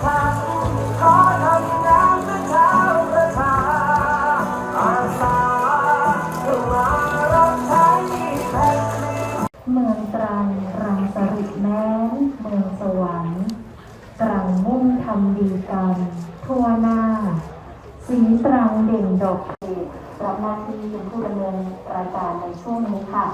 เมืองตรังรังสริตแม้น เมืองสวรรค์ตรังมุ่งทำดีกัน ทั่วหน้า สีตรังเด่นดอกเอกรับหน้าที่เป็นผู้ดำเนินรายการในช่วงนี้ค่ะ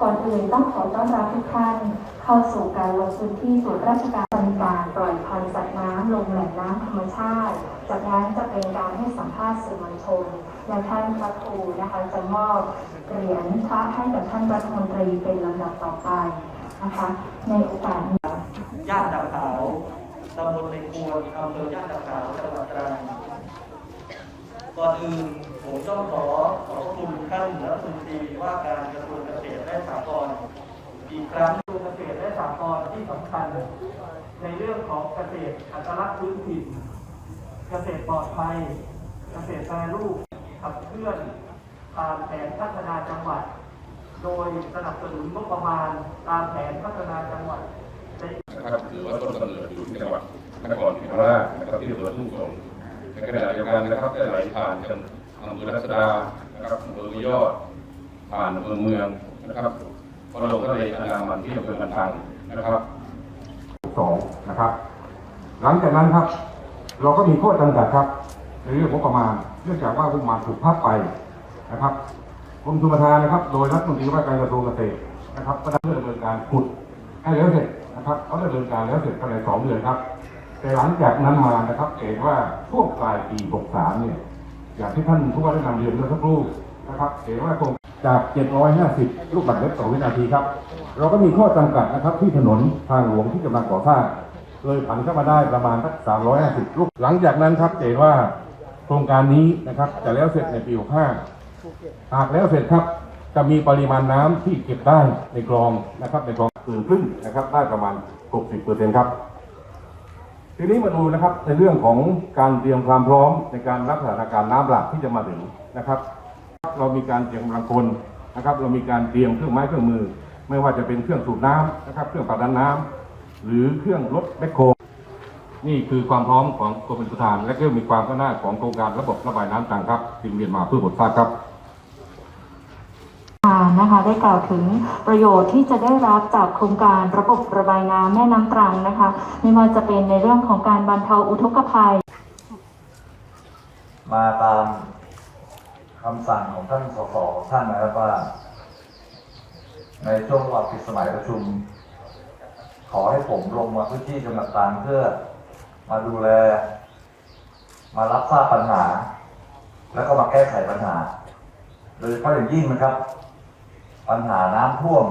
ก่อนอื่นต้องขอต้อนรับทุกท่าน เข้าสู่การลงพื้นที่ตรวจราชการบริการปล่อยพันธุ์สัตว์น้ำ ลงแหล่งน้ำธรรมชาติ จากนั้นจะเป็นการให้สัมภาษณ์สื่อมวลชนและท่านพระครูนะคะจะมอบเหรียญพระให้กับท่านรัฐมนตรีเป็นลำดับต่อไปนะคะในโอกาสนี้ย่านตะขาวตำบลในควนอำเภอย่านตะขาวจังหวัดตรังก่อนอื่นผมต้องขอขอบคุณท่านรัฐมนตรีว่าการกระทรวงเกษตรและสหกรณ์อีกครั้ง ในเรื่องของเกษตรอัตลักษณ์พื้นถิ่น เกษตรปลอดภัย เกษตรแปรรูปขับเคลื่อนตามแผนพัฒนาจังหวัด โดยสนับสนุนงบประมาณตามแผนพัฒนาจังหวัดนะครับถือว่าต้นกำเนิดอยู่ที่จังหวัดนครศรีธรรมราชนะครับที่อำเภอทุ่งสงในขณะเดียวกันนะครับได้ไหลผ่านจังอำเภอรัศดานะครับอำเภอวิยอด ผ่านอำเภอเมืองนะครับพอลงทะเลอันดามันที่อำเภอกันตังนะครับ สองนะครับ หลังจากนั้นครับ เราก็มีข้อจำกัดครับ ในเรื่องงบประมาณ เนื่องจากว่างบประมาณถูกพับไปนะครับกรมชลประทานนะครับ โดยรัฐมนตรีว่าการกระทรวงเกษตรนะครับก็ได้ดำเนินการขุดให้แล้วเสร็จนะครับเขาดำเนินการแล้วเสร็จภายในสองเดือนครับ แต่หลังจากนั้นมานะครับเห็นว่าช่วงปลายปี 63 เนี่ย อย่างที่ท่านผู้ว่าได้นำเรียนเมื่อสักครู่นะครับเห็นว่าโครง จาก 750 ลูกบาศก์เมตรต่อวินาทีครับ เราก็มีข้อจำกัดนะครับที่ถนนทางหลวงที่กำลังก่อสร้างเลยผันเข้ามาได้ประมาณสัก350 ลูก หลังจากนั้นครับเห็นว่าโครงการนี้นะครับจะแล้วเสร็จในปี 65 หากแล้วเสร็จครับจะมีปริมาณน้ำที่เก็บได้ในคลองนะครับ ในคลองเกินครึ่งนะครับได้ประมาณ 60%ครับ ทีนี้มาดูนะครับในเรื่องของการเตรียมความพร้อมในการรับสถานการณ์น้ำหลากที่จะมาถึงนะครับ เรามีการเตรียมกำลังคนนะครับเรามีการเตรียมเครื่องไม้เครื่องมือ ไม่ว่าจะเป็นเครื่องสูบน้ำนะครับ เครื่องผลักดันน้ำหรือเครื่องรถแบคโฮนี่คือความพร้อมของกรมชลประทาน และก็มีความก้าวหน้าของโครงการระบบระบายน้ำต่างครับจึงเรียนมาเพื่อบททราบครับนะคะได้กล่าวถึงประโยชน์ที่จะได้รับจากโครงการระบบระบายน้ำแม่น้ำตรังนะคะ ไม่ว่าจะเป็นในเรื่องของการบรรเทาอุทกภัย มาตาม คำสั่งของท่านสสท่านนะครับว่า ในช่วงระหว่างปิดสมัยประชุม ขอให้ผมลงมาพื้นที่จังหวัดตรังเพื่อมาดูแล มารับทราบปัญหา แล้วก็มาแก้ไขปัญหา โดยเฉพาะอย่างยิ่งนะครับ ปัญหาน้ำท่วม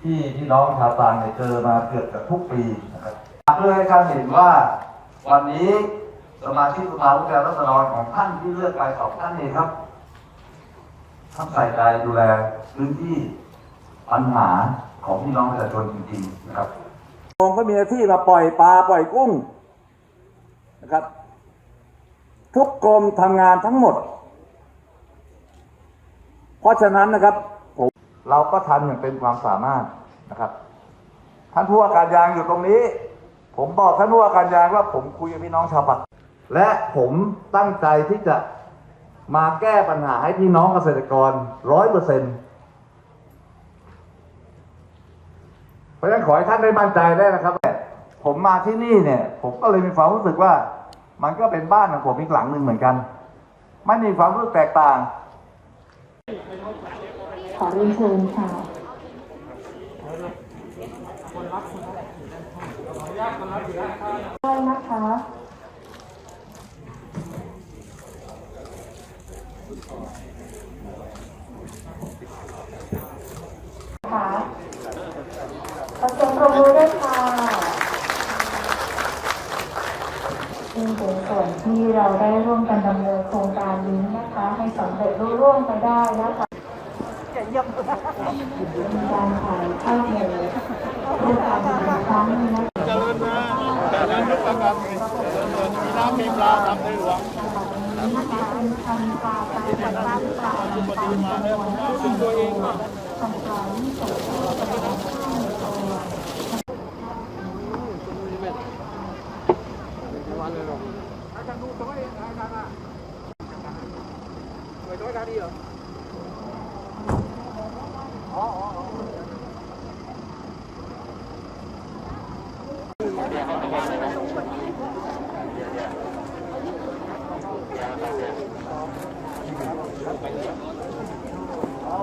ที่พี่น้องชาวตรังเนี่ยเจอมาเกือบจะทุกปีนะครับเพื่อให้ท่านเห็นว่าวันนี้ สมาชิกสภาผู้แทนราษฎรของท่านที่เลือกไปสองท่านนี้ครับท่านใส่ใจดูแลพื้นที่ปัญหาของพี่น้องประชาชนจริงๆนะครับกรมก็มีหน้าที่มาปล่อยปลาปล่อยกุ้งนะครับ ทุกกรมทำงานทั้งหมด เพราะฉะนั้นนะครับผมเราก็ทำอย่างเต็มความสามารถนะครับ ท่านผู้ว่าการยางอยู่ตรงนี้ ผมบอกท่านผู้ว่าการยางว่าผมคุยกับพี่น้องชาวปัก และผมตั้งใจที่จะมาแก้ปัญหาให้พี่น้องเกษตรกรร้อยเปอร์เซ็นต์เพราะฉะนั้นขอให้ท่านได้มั่นใจได้นะครับผมมาที่นี่เนี่ย ผมก็เลยมีความรู้สึกว่า มันก็เป็นบ้านของผมอีกหลังหนึ่งเหมือนกัน ไม่มีความรู้สึกแตกต่าง ขอเรียนเชิญค่ะด้วยนะคะ ค่ะขอเสียงปรบมือด้วยค่ะนี่เป็นส่วนที่ เราได้ร่วมกันดำเนินโครงการนี้นะคะ ให้สำเร็จรุ่ร่วงไปได้นะคะมีการถ่ายภาพเลยด้วยการอีกครั้งหนึงนะคะเจริญนะแต่นั้นยุคกรรมมีน้ำมีปลาตามในหลวงนะคะเป็นพันปลาปลาปลาปลาปลาตามจำนวนที่ตัวเองคำถามส่งต่อไปข้างตัว อาจารย์ดูตัวเองอาจารย์อะ หน่วยตัวการดีเหรออ๋ออ๋ออ๋อ